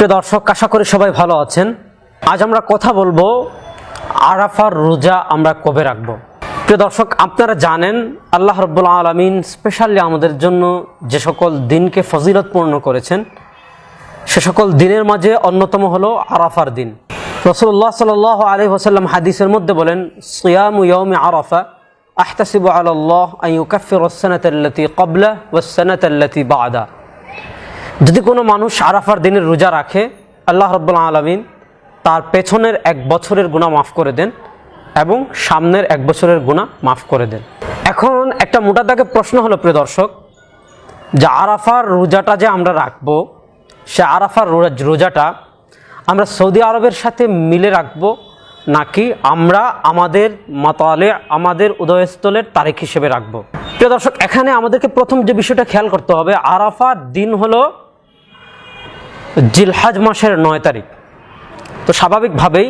প্রিয় দর্শক, আশা করি সবাই ভালো আছেন। আজ আমরা কথা বলব, আরাফার রোজা আমরা কবে রাখব? প্রিয় দর্শক, আপনারা জানেন, আল্লাহ রব্বুল আলমিন স্পেশালি আমাদের জন্য যে সকল দিনকে ফজিলতপূর্ণ করেছেন, সে সকল দিনের মাঝে অন্যতম হলো আরাফার দিন। রসুল্লাহ সাল আলী ওসাল্লাম হাদিসের মধ্যে বলেন, সিয়াম ইয়ৌম আরাফা, আহতাসিব আল্লাহ আই আইউকাফির ওসানাতাল্লাতি কবলা ওসানাতাল্লাতি বাদা। যদি কোনো মানুষ আরাফার দিনের রোজা রাখে, আল্লাহ রব্বুল আলমিন তার পেছনের এক বছরের গুণা মাফ করে দেন এবং সামনের এক বছরের গুণা মাফ করে দেন। এখন একটা মোটা দাগে প্রশ্ন হলো, প্রিয় দর্শক, যে আরাফার রোজাটা যে আমরা রাখব, সে আরাফার রোজা- রোজাটা আমরা সৌদি আরবের সাথে মিলে রাখব নাকি আমরা আমাদের মাতালে, আমাদের উদয়স্থলের তারিখ হিসেবে রাখব? প্রিয় দর্শক, এখানে আমাদেরকে প্রথম যে বিষয়টা খেয়াল করতে হবে, আরাফার দিন হলো জিলহাজ মাসের নয় তারিখ। তো স্বাভাবিকভাবেই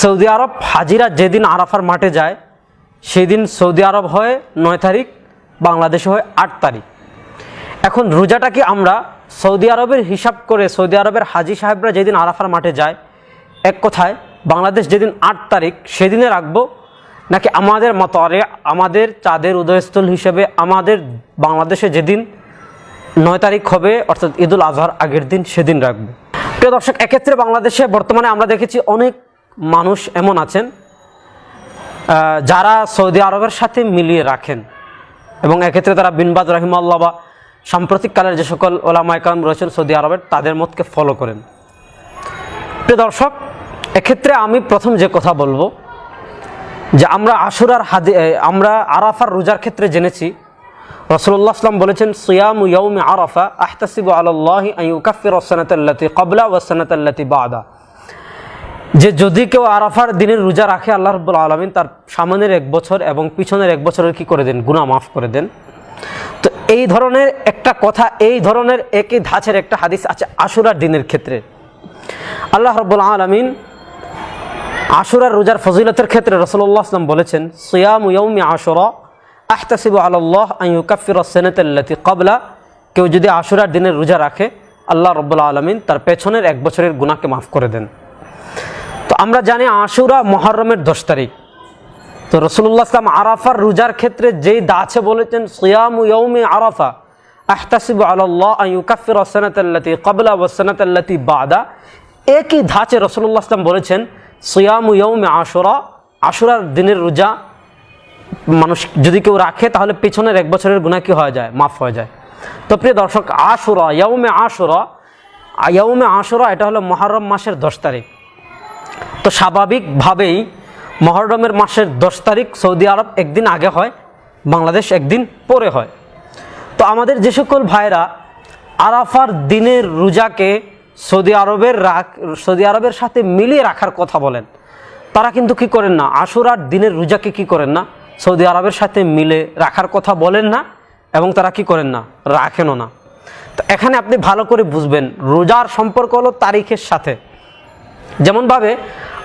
সৌদি আরব হাজিরা যেদিন আরাফার মাঠে যায় সেই দিন সৌদি আরব হয় নয় তারিখ, বাংলাদেশে হয় আট তারিখ। এখন রোজাটা কি আমরা সৌদি আরবের হিসাব করে সৌদি আরবের হাজি সাহেবরা যেদিন আরাফার মাঠে যায়, এক কথায় বাংলাদেশ যেদিন আট তারিখ, সেদিনে রাখব? নাকি আমাদের মতরে আমাদের চাঁদের উদয়স্থল হিসেবে আমাদের বাংলাদেশে যেদিন নয় তারিখ হবে, অর্থাৎ ঈদুল আজহার আগের দিন সেদিন রাখবে। প্রিয় দর্শক, এক্ষেত্রে বাংলাদেশে বর্তমানে আমরা দেখেছি অনেক মানুষ এমন আছেন যারা সৌদি আরবের সাথে মিলিয়ে রাখেন এবং এক্ষেত্রে তারা বিনবাদ রহিমাল্লাহ বা সাম্প্রতিককালের যে সকল ওলামাইকাম রয়েছেন সৌদি আরবের, তাদের মতকে ফলো করেন। প্রিয় দর্শক, এক্ষেত্রে আমি প্রথম যে কথা বলব, যে আমরা আশুরার হাদি, আমরা আরাফার রোজার ক্ষেত্রে জেনেছি রসুল্লাহ আসলাম বলেছেন, সিয়াম ইয়ৌম আরাফা আহতাসিব আল্লাহ ইউকাফির ওসানাতাল্লাতি কবলা ওসানাতাল্লাতি বাদা। যে যদি কেউ আরাফার দিনের রোজা রাখে, আল্লাহ রব্বুল আলমিন তার সামনের এক বছর এবং পিছনের এক বছরের কি করে দেন? গুনাহ মাফ করে দেন। তো এই ধরনের একটা কথা, এই ধরনের একই ধাঁচের একটা হাদিস আছে আশুরার দিনের ক্ষেত্রে। আল্লাহ রব্বুল আলমিন আশুরার রোজার ফজিলতের ক্ষেত্রে রসুল্লাহ আসলাম বলেছেন, সিয়াম ইয়ৌমি আশুরা আহতাসিব আল্লাহ আইউকাফির সেনেতাল্লাতি কবলা কেউ যদি আশুরার দিনের রোজা রাখে, আল্লাহ রব্বুল আলমিন তার পেছনের এক বছরের গুণাকে মাফ করে দেন। তো আমরা জানি আশুরা মহরমের দশ তারিখ। তো রসুল্লাহ আসলাম আরাফার রোজার ক্ষেত্রে যেই দাছে বলেছেন, সিয়াম আরাফা। আহতাসিব আল্লাহ আইউকাফির সেনাতাল্লাতি কবলা ওসানাতাল্লাতি বাদা। একই ধাঁচে রসুল্লাহ আসলাম বলেছেন, সিয়াম আশুরা। আশুরার দিনের রোজা মানুষ যদি কেউ রাখে, তাহলে পেছনের এক বছরের গুণা কি হয়ে যায়? মাফ হয়ে যায়। তো প্রিয় দর্শক, আশুরা ইয়ৌমে আশুরা ইয়ৌমে আশুরা, এটা হলো মহরম মাসের দশ তারিখ। তো স্বাভাবিকভাবেই মহরমের মাসের দশ তারিখ সৌদি আরব একদিন আগে হয়, বাংলাদেশ একদিন পরে হয়। তো আমাদের যে সকল ভাইরা আরাফার দিনের রোজাকে সৌদি আরবের রাখ, সৌদি আরবের সাথে মিলিয়ে রাখার কথা বলেন, তারা কিন্তু কি করেন না? আশুরার দিনের রোজাকে কি করেন না? সৌদি আরবের সাথে মিলে রাখার কথা বলেন না এবং তারা কি করেন না? রাখেনও না। তো এখানে আপনি ভালো করে বুঝবেন, রোজার সম্পর্ক হলো তারিখের সাথে। যেমনভাবে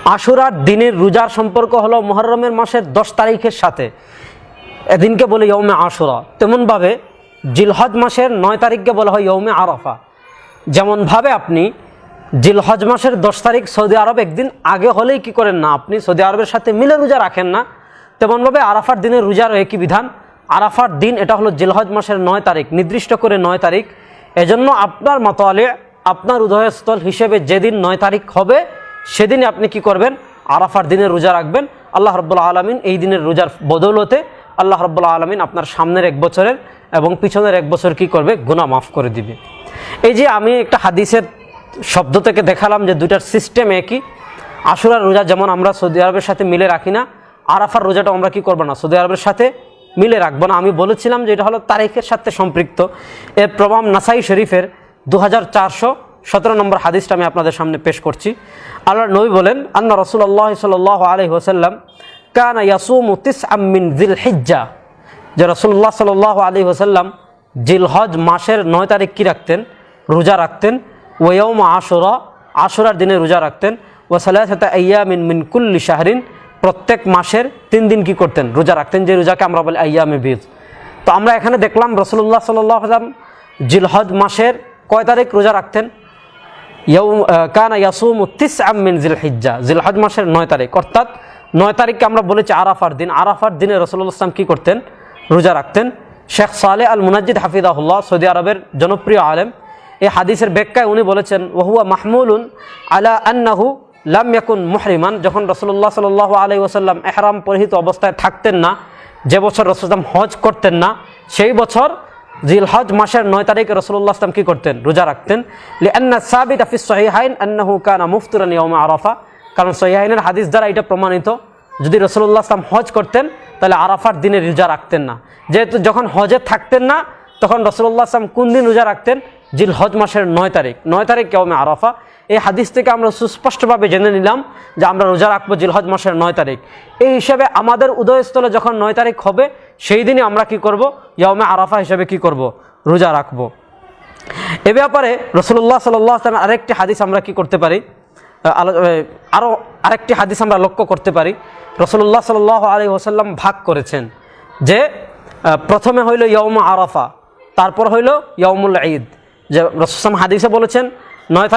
আশুরার দিনের রোজার সম্পর্ক হলো মহরমের মাসের দশ তারিখের সাথে। এদিনকে বলে ইয়মে আশুরা। তেমনভাবে জিলহজ মাসের নয় তারিখকে বলা হয় ইয়মে আরাফা। যেমনভাবে আপনি জিলহজ মাসের দশ তারিখ সৌদি আরব একদিন আগে হলেই কি করেন না? আপনি সৌদি আরবের সাথে মিলে রোজা রাখেন না তেমনভাবে আরাফার দিনের রোজার একই বিধান? আরাফার দিন, এটা হলো জিলহজ মাসের নয় তারিখ, নির্দিষ্ট করে নয় তারিখ। এজন্য আপনার মতোয়ালে আপনার উদয়স্থল হিসেবে যেদিন নয় তারিখ হবে সেদিনই আপনি কি করবেন? আরাফার দিনের রোজা রাখবেন। আল্লাহ রব্বুল্লা আলমিন এই দিনের রোজার বদৌলতে আল্লাহ রব্বুল্লা আলমিন আপনার সামনের এক বছরের এবং পিছনের এক বছর কি করবে? গুনাহ মাফ করে দিবে। এই যে আমি একটা হাদিসের শব্দ থেকে দেখালাম যে দুইটার সিস্টেম একই। আশুরার রোজা যেমন আমরা সৌদি আরবের সাথে মিলে রাখি না আরাফার রোজাটা আমরা কি করব না? সৌদি আরবের সাথে মিলে রাখব না। আমি বলেছিলাম যে এটা হলো তারিখের সাথে সম্পৃক্ত। এর প্রমাণ নাসাই শরীফের দু হাজার চারশো সতেরো নম্বর হাদিসটা আমি আপনাদের সামনে পেশ করছি। আল্লাহ নবী বলেন, আন্না রসুল্লাহ সাল আলহি ওসাল্লাম কানা ইয়াসুম তিস আমিন জিল হিজ্জা যে রসুল্লাহ সাল আলী ওসাল্লাম জিলহজ মাসের নয় তারিখ কী রাখতেন? রোজা রাখতেন। ওয়ম আশুরা, আশুরার দিনে রোজা রাখতেন। ও সালাহাতা আইয়া মিন মিন কুল্লি শাহরিন। প্রত্যেক মাসের তিন দিন কি করতেন? রোজা রাখতেন, যে রোজাকে আমরা বলি আইয়ামে বীজ তো আমরা এখানে দেখলাম রসুল্লাহ সাল্লাম জিলহজ মাসের কয় তারিখ রোজা রাখতেন? ইয়ৌম কানা ইয়াসুম তিস আমিন জিল হিজ্জা মাসের নয় তারিখ। অর্থাৎ নয় তারিখকে আমরা বলেছি আরাফার দিন। আরাফার দিনে রসুল্লাহ ইসলাম কী করতেন? রোজা রাখতেন। শেখ সালে আল মুনাজিদ হাফিদাহুল্লাহ সৌদি আরবের জনপ্রিয় আলেম, এই হাদিসের ব্যাখ্যায় উনি বলেছেন, ওহুয়া মাহমুলুন আলা আন্নাহু লাম ইয়াকুন মুহরিমান, যখন রসুল্লাহ সাল আলাই ওসাল্লাম এহরাম পরিহিত অবস্থায় থাকতেন না, যে বছর রসুলাম হজ করতেন না, সেই বছর জিলহজ মাসের নয় তারিখে রসুল্লাহ আসলাম কী করতেন? রোজা রাখতেন। লিআন্না সাবিত আফিস সহিহাইন আন্নাহু কানা মুফতুরান ইয়াউমা আরাফা। কারণ সহিহাইনের হাদিস দ্বারা এটা প্রমাণিত। যদি রসুল্লাহ আসলাম হজ করতেন, তাহলে আরাফার দিনে রোজা রাখতেন না। যেহেতু যখন হজে থাকতেন না, তখন রসুল্লাহ আসলাম কোন দিন রোজা রাখতেন? জিল হজ মাসের নয় তারিখ। নয় তারিখ কেউমে আরাফা। এই হাদিস থেকে আমরা সুস্পষ্টভাবে জেনে নিলাম যে আমরা রোজা রাখব জিলহজ মাসের নয় তারিখ। এই হিসাবে আমাদের উদয়স্থলে যখন নয় তারিখ হবে, সেই দিনই আমরা কি করব? ইয়মে আরাফা হিসাবে কি করব? রোজা রাখব। এ ব্যাপারে রসুল্লাহ সাল্লাহ আরেকটি হাদিস আমরা কি করতে পারি? আরও আরেকটি হাদিস আমরা লক্ষ্য করতে পারি। রসুল্লাহ সাল আলী ওসাল্লাম ভাগ করেছেন যে প্রথমে হইল ইয়মা আরাফা তারপর হইল ইয়মুল ঈদ। যে রসুলাম হাদিসে বলেছেন নয়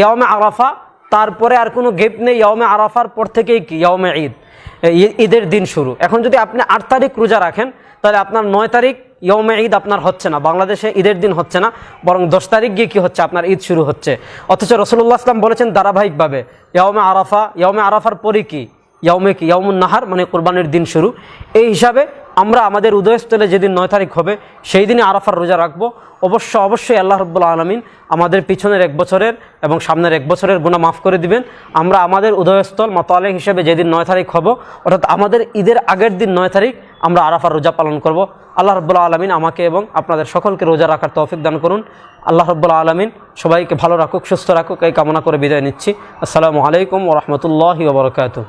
ইয়মে আরাফা, তারপরে আর কোনো গেপ নেই ইয়মে আরাফার পর থেকেই কি? ইয়মে ঈদ। ঈদের দিন শুরু। এখন যদি আপনি আট তারিখ রোজা রাখেন, তাহলে আপনার নয় তারিখ ইয়মে ঈদ আপনার হচ্ছে না। বাংলাদেশে ঈদের দিন হচ্ছে না, বরং দশ তারিখ গিয়ে কী হচ্ছে? আপনার ঈদ শুরু হচ্ছে। অথচ রসুল্লাহ আসলাম বলেছেন ধারাবাহিকভাবে ইয়মে আরাফা ইয়মে আরাফার পরে কি? ইয়মে কি? ইয়মুন নাহার মানে কোরবানির দিন শুরু। এই হিসাবে আমরা আমাদের উদয়স্থলে যেদিন নয় তারিখ হবে সেই দিনই আরাফার রোজা রাখব। অবশ্য, অবশ্যই আল্লাহ রব্বুল্লা আলমিন আমাদের পিছনের এক বছরের এবং সামনের এক বছরের গুণা মাফ করে দিবেন। আমরা আমাদের উদয়স্থল মতালে হিসেবে যেদিন নয় তারিখ হব, অর্থাৎ আমাদের ঈদের আগের দিন নয় তারিখ আমরা আরাফার রোজা পালন করব। আল্লাহ রব্বুল্লা আলমিন আমাকে এবং আপনাদের সকলকে রোজা রাখার তৌফিক দান করুন। আল্লাহ রব্বুল্লা আলমিন সবাইকে ভালো রাখুক, সুস্থ রাখুক, এই কামনা করে বিদায় নিচ্ছি। আসসালামু আলাইকুম ওরহমতুল্লাহি ওবরকাতু